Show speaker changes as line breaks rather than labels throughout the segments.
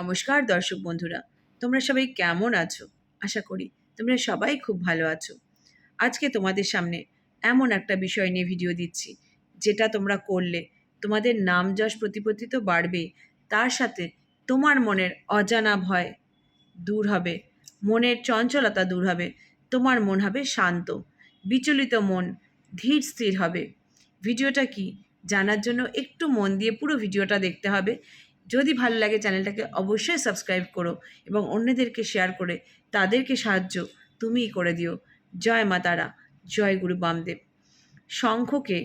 নমস্কার দর্শক বন্ধুরা, তোমরা সবাই কেমন আছো? আশা করি তোমরা সবাই খুব ভালো আছো। আজকে তোমাদের সামনে এমন একটা বিষয় নিয়ে ভিডিও দিচ্ছি, যেটা তোমরা করলে তোমাদের নাম যশ প্রতিপত্তি তো বাড়বে, তার সাথে তোমার মনের অজানা ভয় দূর হবে, মনের চঞ্চলতা দূর হবে, তোমার মন হবে শান্ত, বিচলিত মন ধীর স্থির হবে। ভিডিওটা কি? জানার জন্য একটু মন দিয়ে পুরো ভিডিওটা দেখতে হবে যদি ভালো লাগে চ্যানেলটাকে অবশ্যই সাবস্ক্রাইব করো এবং অন্যদেরকে শেয়ার করে তাদেরকে সাহায্য তুমিই করে দিও। জয় মা তারা, জয় গুরু বামদেব। শঙ্খকে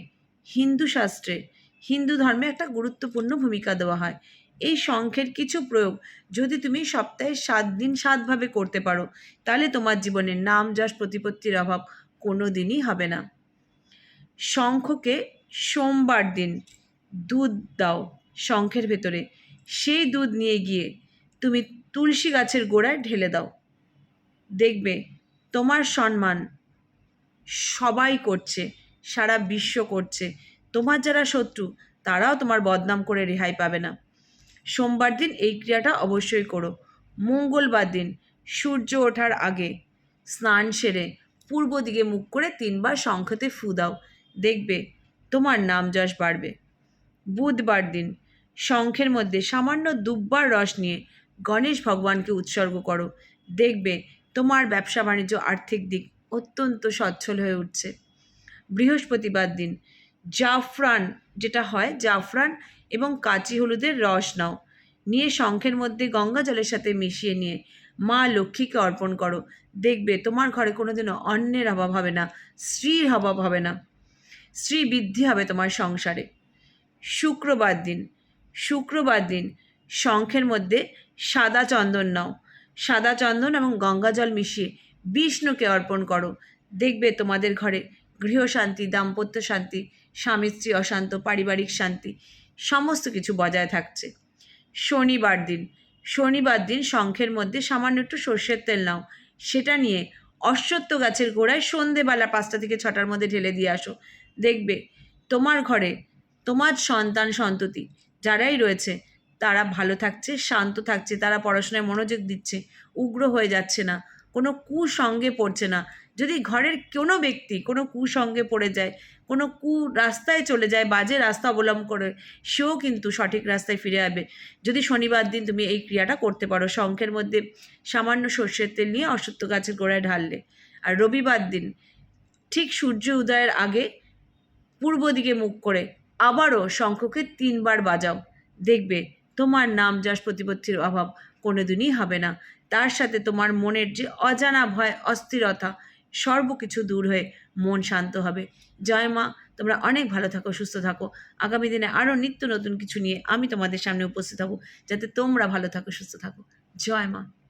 হিন্দু শাস্ত্রে, হিন্দু ধর্মে একটা গুরুত্বপূর্ণ ভূমিকা দেওয়া হয়। এই শঙ্খের কিছু প্রয়োগ যদি তুমি সপ্তাহে সাত দিন সাতভাবে করতে পারো, তাহলে তোমার জীবনে নাম, যশ, প্রতিপত্তির অভাব কোনো দিনই হবে না। শঙ্খকে সোমবার দিন দুধ দাও শঙ্খের ভেতরে। সেই দুধ নিয়ে গিয়ে তুমি তুলসী গাছের গোড়ায় ঢেলে দাও। দেখবে তোমার সম্মান সবাই করছে, সারা বিশ্ব করছে। তোমার যারা শত্রু, তারাও তোমার বদনাম করে রেহাই পাবে না। সোমবার দিন এই ক্রিয়াটা অবশ্যই করো। মঙ্গলবার দিন সূর্য ওঠার আগে স্নান সেরে পূর্ব দিকে মুখ করে তিনবার শঙ্খতে ফু দাও। দেখবে তোমার নাম যশ বাড়বে। বুধবার দিন শঙ্খের মধ্যে সামান্য দুব্বার রস নিয়ে গণেশ ভগবানকে উৎসর্গ করো। দেখবে তোমার ব্যবসা বাণিজ্য আর্থিক দিক অত্যন্ত সচ্ছল হয়ে উঠছে। বৃহস্পতিবার দিন জাফরান যেটা হয়, জাফরান এবং কাঁচি হলুদের রস নাও। নিয়ে শঙ্খের মধ্যে গঙ্গা জলের সাথে মিশিয়ে নিয়ে মা লক্ষ্মীকে অর্পণ করো। দেখবে তোমার ঘরে কোনোদিনও অন্যের অভাব হবে না, স্ত্রীর অভাব হবে না। স্ত্রী বৃদ্ধি হবে তোমার সংসারে। শুক্রবার দিন শুক্রবার দিন। শঙ্খের মধ্যে সাদা চন্দন নাও। সাদা চন্দন এবং গঙ্গা জল মিশিয়ে বিষ্ণুকে অর্পণ করো। দেখবে তোমাদের ঘরে গৃহশান্তি দাম্পত্য শান্তি, স্বামী স্ত্রী অশান্ত, পারিবারিক শান্তি, সমস্ত কিছু বজায় থাকছে। শনিবার দিন। শনিবার দিন শঙ্খের মধ্যে সামান্য একটু সর্ষের তেল নাও। সেটা নিয়ে অশ্বত্থ গাছের গোড়ায় সন্ধেবেলা পাঁচটা থেকে ছটার মধ্যে ঢেলে দিয়ে আসো। দেখবে তোমার ঘরে তোমার সন্তান সন্ততি যারাই রয়েছে, তারা ভালো থাকছে, শান্ত থাকছে, তারা পড়াশোনায় মনোযোগ দিচ্ছে, উগ্র হয়ে যাচ্ছে না, কোনো কুসঙ্গে পড়ছে না। যদি ঘরের কোনো ব্যক্তি কোনো কুসঙ্গে পড়ে যায়, কোনো কু রাস্তায় চলে যায়, বাজে রাস্তা অবলম্বন করে, সেও কিন্তু সঠিক রাস্তায় ফিরে আসবে। যদি শনিবার দিন তুমি এই ক্রিয়াটা করতে পারো, শঙ্খের মধ্যে সামান্য সর্ষের তেল নিয়ে অসত্য গাছের গোড়ায় ঢাললে, আর রবিবার দিন ঠিক সূর্য উদয়ের আগে পূর্ব দিকে মুখ করে আবারও শঙ্খকে তিনবার বাজাও। দেখবে তোমার নাম যশ প্রতিপত্তির অভাব কোনোদিনই হবে না। তার সাথে তোমার মনের যে অজানা ভয়, অস্থিরতা, সর্বকিছু দূর হয়ে মন শান্ত হবে। জয় মা, তোমরা অনেক ভালো থাকো, সুস্থ থাকো। আগামী দিনে আরও নিত্য নতুন কিছু নিয়ে আমি তোমাদের সামনে উপস্থিত হব, যাতে তোমরা ভালো থাকো, সুস্থ থাকো। জয় মা।